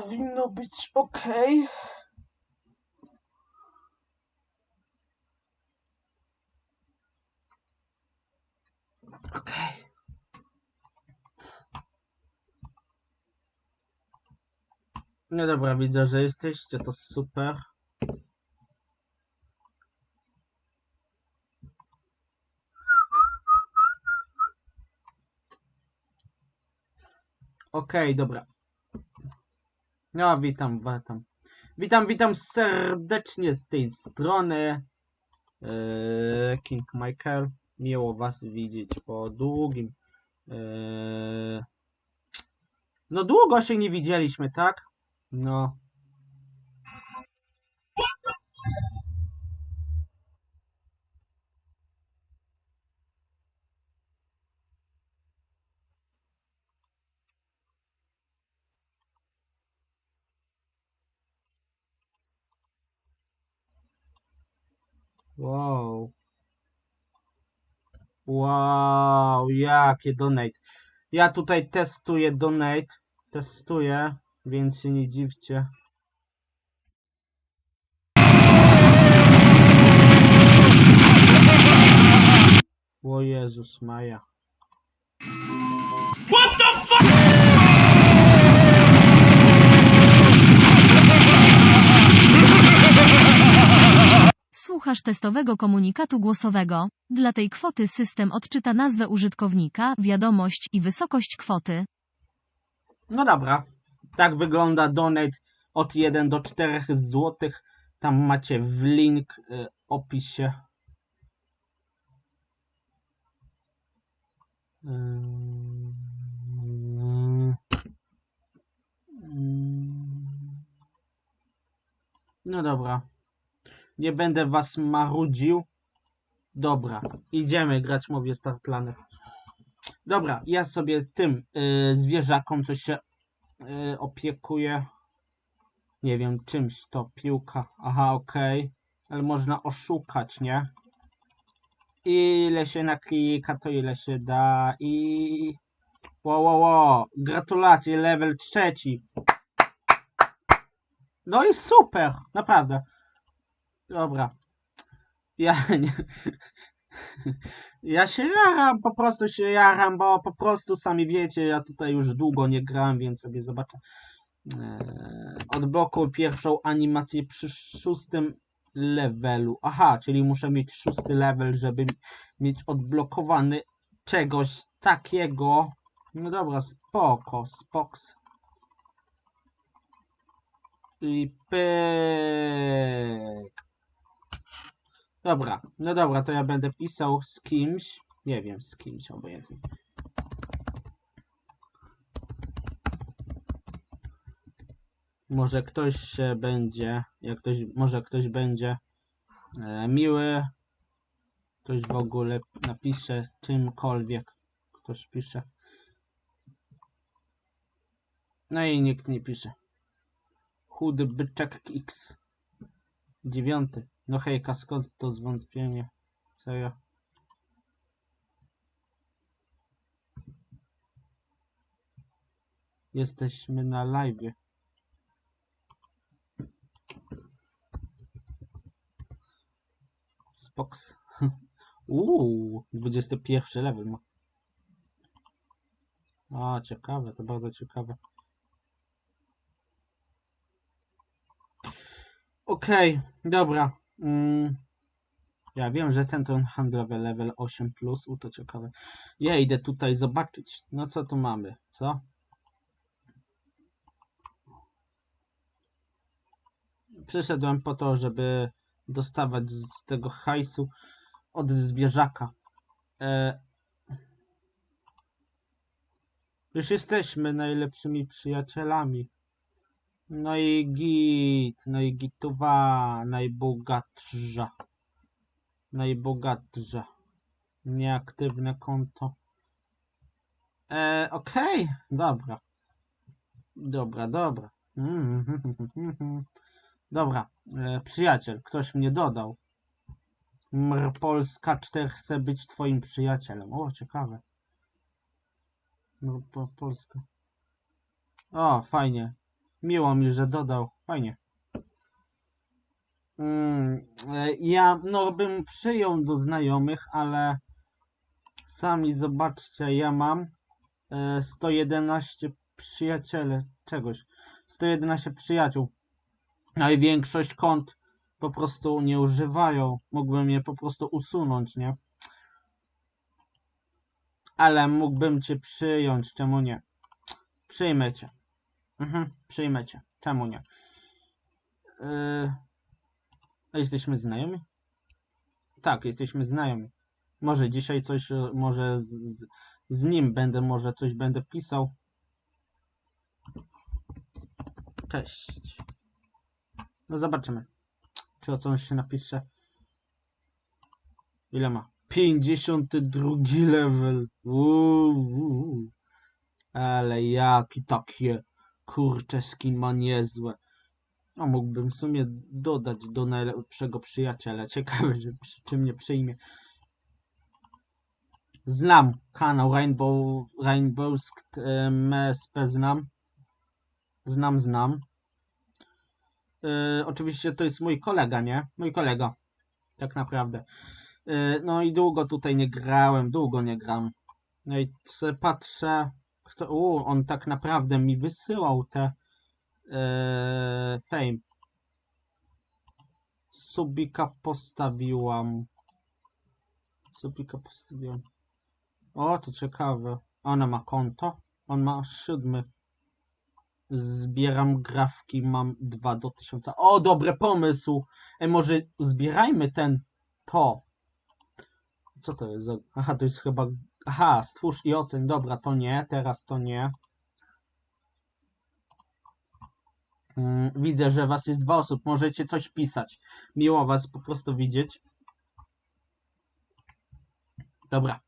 powinno być ok. Ok. No dobra, widzę, że jesteście, to super. Okej, dobra. No, witam, witam. Witam, witam serdecznie z tej strony. Eee, King Michael. Miło was widzieć po długim. Eee, no, długo się nie widzieliśmy, tak? No. Wow. Wow, jakie donate. Ja tutaj testuję donate. Testuję, więc się nie dziwcie. O Jezus Maja. Słuchasz testowego komunikatu głosowego. Dla tej kwoty system odczyta nazwę użytkownika, wiadomość i wysokość kwoty. No dobra. Tak wygląda donate od 1 do 4 zł. Tam macie w link y, opisie. No dobra. Nie będę was marudził. Dobra, idziemy grać mówię Star Planet. Dobra, ja sobie tym y, zwierzakom, co się y, opiekuję. Nie wiem, czymś to piłka. Aha, okej. Ale można oszukać, nie? Ile się naklika, to ile się da i... Wo, wo, wo. Gratulacje, level trzeci. No i super, naprawdę. Dobra. Ja nie... Ja się jaram, po prostu się jaram, bo po prostu sami wiecie, ja tutaj już długo nie grałem, więc sobie zobaczę. Eee, odblokuj pierwszą animację przy szóstym levelu. Aha, czyli muszę mieć szósty level, żeby mieć odblokowany czegoś takiego. No dobra, spoko, spoks. I pyk. Dobra, no dobra, to ja będę pisał z kimś. Nie wiem, z kimś obojętnie. Może ktoś się będzie, jak ktoś, może ktoś będzie e, miły. Ktoś w ogóle napisze czymkolwiek. Ktoś pisze. No i nikt nie pisze. Chudy byczek X. Dziewiąty. No hejka, skąd to zwątpienie? Serio? Jesteśmy na live. Spox. Uuu, 21 level ma. A, ciekawe, to bardzo ciekawe. Okej, dobra. Mm. Ja wiem, że centrum handlowe level 8 plus, u to ciekawe. Ja idę tutaj zobaczyć. No co tu mamy, co? Przyszedłem po to, żeby dostawać z tego hajsu od zwierzaka. E... Już jesteśmy najlepszymi przyjacielami. No i git, no i gitowa, najbogatsza. Najbogatsza. Nieaktywne konto. E, okej, dobra. Dobra, dobra. Mm, Dobra, e, przyjaciel, ktoś mnie dodał. Mr Polska 4 chce być twoim przyjacielem. O, ciekawe. Mr po, Polska. O, fajnie. Miło mi, że dodał. Fajnie. Mm, e, ja, no, bym przyjął do znajomych, ale sami zobaczcie, ja mam e, 111 przyjaciele, czegoś. 111 przyjaciół. A i większość kont po prostu nie używają. Mógłbym je po prostu usunąć, nie? Ale mógłbym cię przyjąć, czemu nie? Przyjmę cię. Mhm, przyjmę cię. Czemu nie? Yy... Jesteśmy znajomi? Tak, jesteśmy znajomi. Może dzisiaj coś, e, może z, z, z nim będę, może coś będę pisał. Cześć. No zobaczymy, czy o coś się napisze. Ile ma? 52 level. Uuu. Ale jaki takie kurcze skin ma niezłe. A mógłbym w sumie dodać do najlepszego przyjaciela. Ciekawe, że przy, czy mnie przyjmie. Znam kanał Rainbow, Rainbowsk MSP znam. Znam, znam. Yy, oczywiście to jest mój kolega, nie? Mój kolega. Tak naprawdę. Yy, no i długo tutaj nie grałem, długo nie gram. No i patrzę, kto, u, on tak naprawdę mi wysyłał te yy, fame. Subika postawiłam. Subika postawiłam. O, to ciekawe. Ona ma konto. On ma siódmy. Zbieram grafki, mam 2 do 1000. O, dobry pomysł! E, może zbierajmy ten, to. Co to jest? Aha, to jest chyba... Aha, stwórz i oceń. Dobra, to nie, teraz to nie. Mm, widzę, że was jest dwa osób. Możecie coś pisać. Miło was po prostu widzieć. Dobra.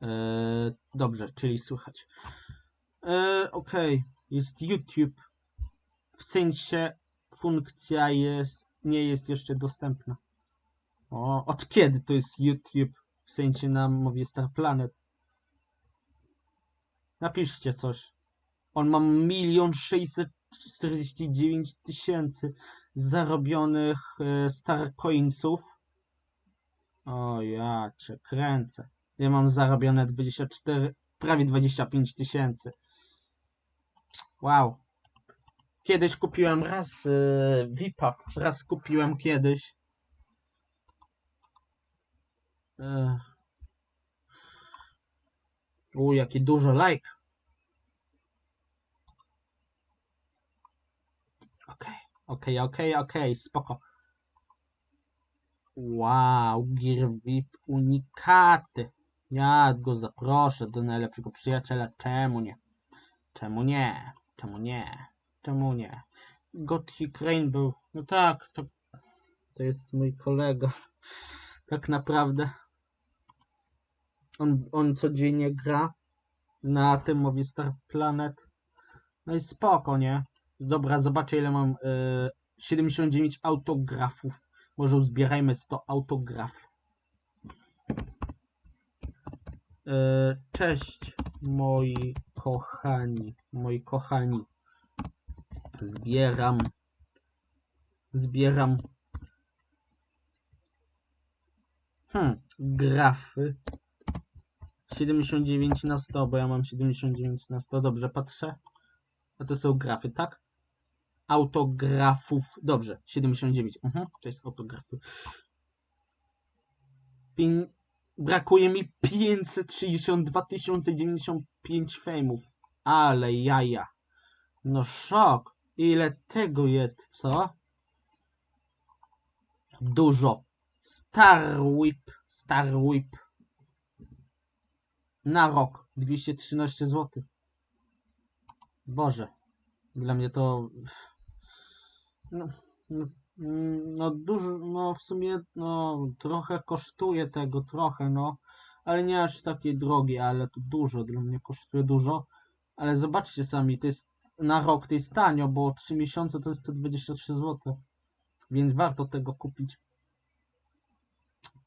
Eee, dobrze, czyli słychać. Eee, Okej, jest YouTube. W sensie funkcja jest, nie jest jeszcze dostępna. O, od kiedy to jest YouTube? W sensie na mowie Star Planet. Napiszcie coś. On ma milion sześćset czterdzieści dziewięć tysięcy zarobionych e, Star Coinsów. O ja cię kręcę. Ja mam zarobione 24, prawie 25 tysięcy. Wow. Kiedyś kupiłem raz yy, VIPa. Raz kupiłem kiedyś. Yy. U, jakie dużo like. Okej, okej, okej, okej, spoko. Wow, Gear VIP unikaty. Ja go zaproszę do najlepszego przyjaciela. Czemu nie? Czemu nie? Czemu nie? Czemu nie? Gothic Rainbow. No tak, to, to jest mój kolega. Tak naprawdę. On, on codziennie gra na tym mowie Star Planet. No i spoko, nie? Dobra, zobaczę ile mam. y, 79 autografów. Może uzbierajmy 100 autograf. E, Cześć, moi kochani, moi kochani. Zbieram, zbieram, hmm, grafy. 79 na 100, bo ja mam 79 na 100, dobrze patrzę. A to są grafy, tak? Autografów, dobrze, 79, mhm, to jest autografy. Brakuje mi 562 095 fejmów. Ale jaja. No szok. Ile tego jest, co? Dużo. Star Whip. Star Whip. Na rok. 213 zł. Boże. Dla mnie to... No, no, No dużo, no w sumie, no trochę kosztuje tego, trochę, no, ale nie aż takie drogie, ale to dużo, dla mnie kosztuje dużo, ale zobaczcie sami, to jest na rok, to jest tanio, bo 3 miesiące to jest 123 zł, więc warto tego kupić.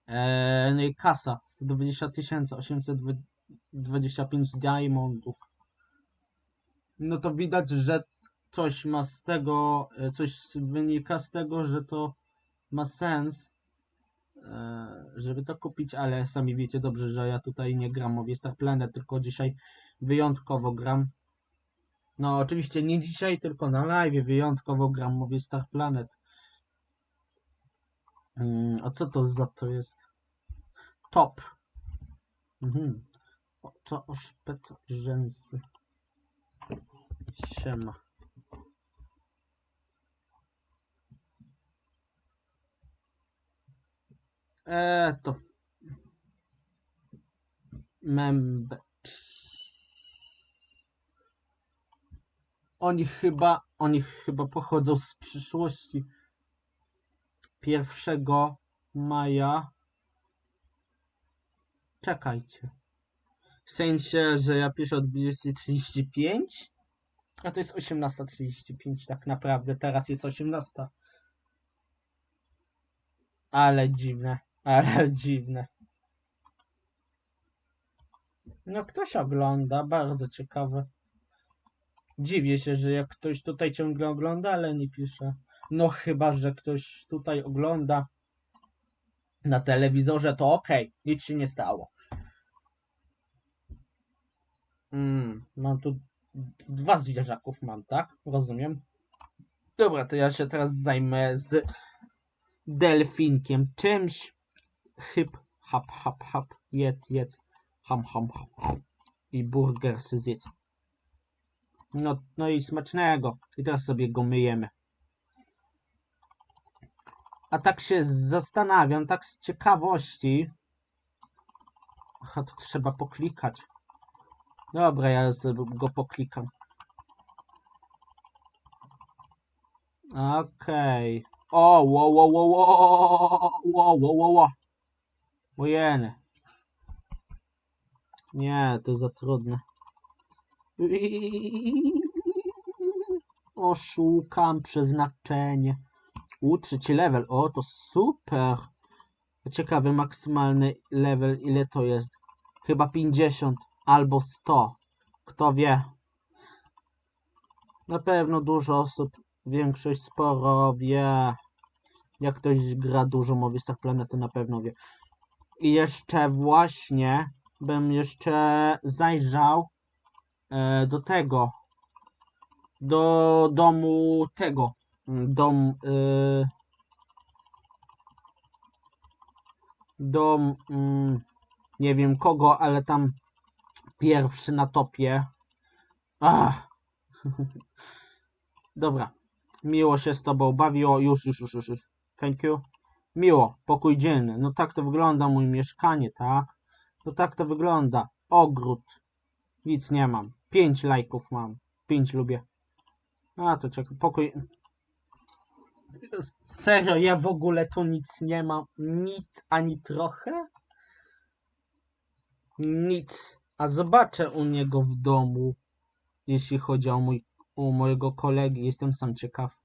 Eee, no i kasa, 120 tysięcy, 825 diamondów. No to widać, że coś ma z tego, e, coś wynika z tego, że to ma sens, e, żeby to kupić, ale sami wiecie dobrze, że ja tutaj nie gram o Star Planet, tylko dzisiaj wyjątkowo gram. No, oczywiście nie dzisiaj, tylko na live wyjątkowo gram mówię Star Planet. Mm, a co to za to jest? Top. Mhm. O, co o szpeca rzęsy. Siema. Eee, to... Membe... Oni chyba, oni chyba pochodzą z przyszłości. 1 maja. Czekajcie. W sensie, że ja piszę o 20.35? A to jest 18.35 tak naprawdę. Teraz jest 18. Ale dziwne. Ale dziwne. No ktoś ogląda, bardzo ciekawe. Dziwię się, że jak ktoś tutaj ciągle ogląda, ale nie pisze. No chyba, że ktoś tutaj ogląda na telewizorze, to okej, nic się nie stało. Mm, mam tu dwa zwierzaków mam, tak? Rozumiem. Dobra, to ja się teraz zajmę z delfinkiem. Czymś. Hyp, hap, hap, hap. Jedz, jedz. Ham, ham, ham. I burger se zjedz. No, no i smacznego. I teraz sobie go myjemy. A tak się zastanawiam, tak z ciekawości. Aha, to trzeba poklikać. Dobra, ja go poklikam. Okej. O, wo, wo, wo, wo, wo, wo, wo, wo. Ojeny. Nie, to za trudne. Oszukam przeznaczenie. U, trzeci level. O, to super. Ciekawy maksymalny level, ile to jest? Chyba 50 albo 100. Kto wie? Na pewno dużo osób, większość sporo wie. Jak ktoś gra dużo Mowy Star Planet, to na pewno wie. I jeszcze właśnie bym jeszcze zajrzał e, do tego. Do domu tego. Dom. Y, dom. Mm, nie wiem kogo, ale tam pierwszy na topie. Ach. Dobra. Miło się z tobą bawiło. Już, już, już, już, już. Thank you. Miło, pokój dzielny. No tak to wygląda mój mieszkanie, tak? No tak to wygląda. Ogród. Nic nie mam. Pięć lajków mam. Pięć lubię. A to czekaj, pokój. Serio, ja w ogóle tu nic nie mam. Nic ani trochę? Nic. A zobaczę u niego w domu, jeśli chodzi o mój, u mojego kolegi. Jestem sam ciekaw.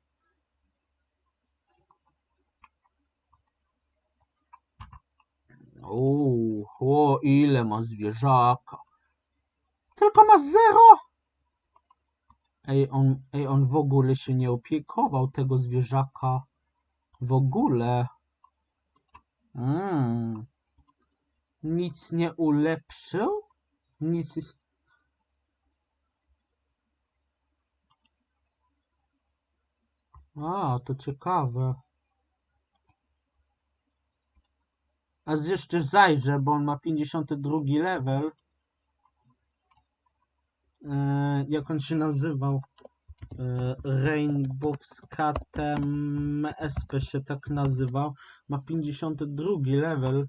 Uuu, o ile ma zwierzaka. Tylko ma zero. Ej on, ej, on w ogóle się nie opiekował tego zwierzaka. W ogóle. Mm. Nic nie ulepszył? Nic. A, to ciekawe. A z- jeszcze zajrzę, bo on ma 52 level. E, jak on się nazywał? E, Rainbow Skatem SP się tak nazywał. Ma 52 level.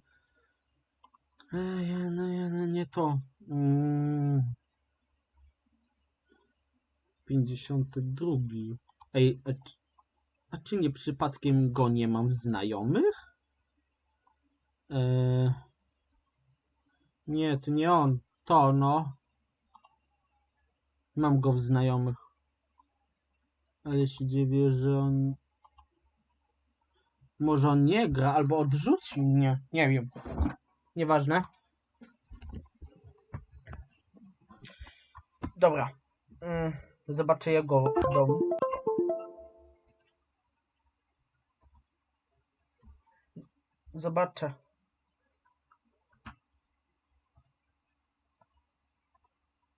Ej, no, no, no nie to. Mm. 52. Ej, a, a czy nie przypadkiem go nie mam w znajomych? E, nie, to nie on. To no. Mam go w znajomych. Ale się dziwię, że on. Może on nie gra, albo odrzucił mnie. Nie wiem. Nieważne. Dobra. Mm, zobaczę jego w domu. Zobaczę.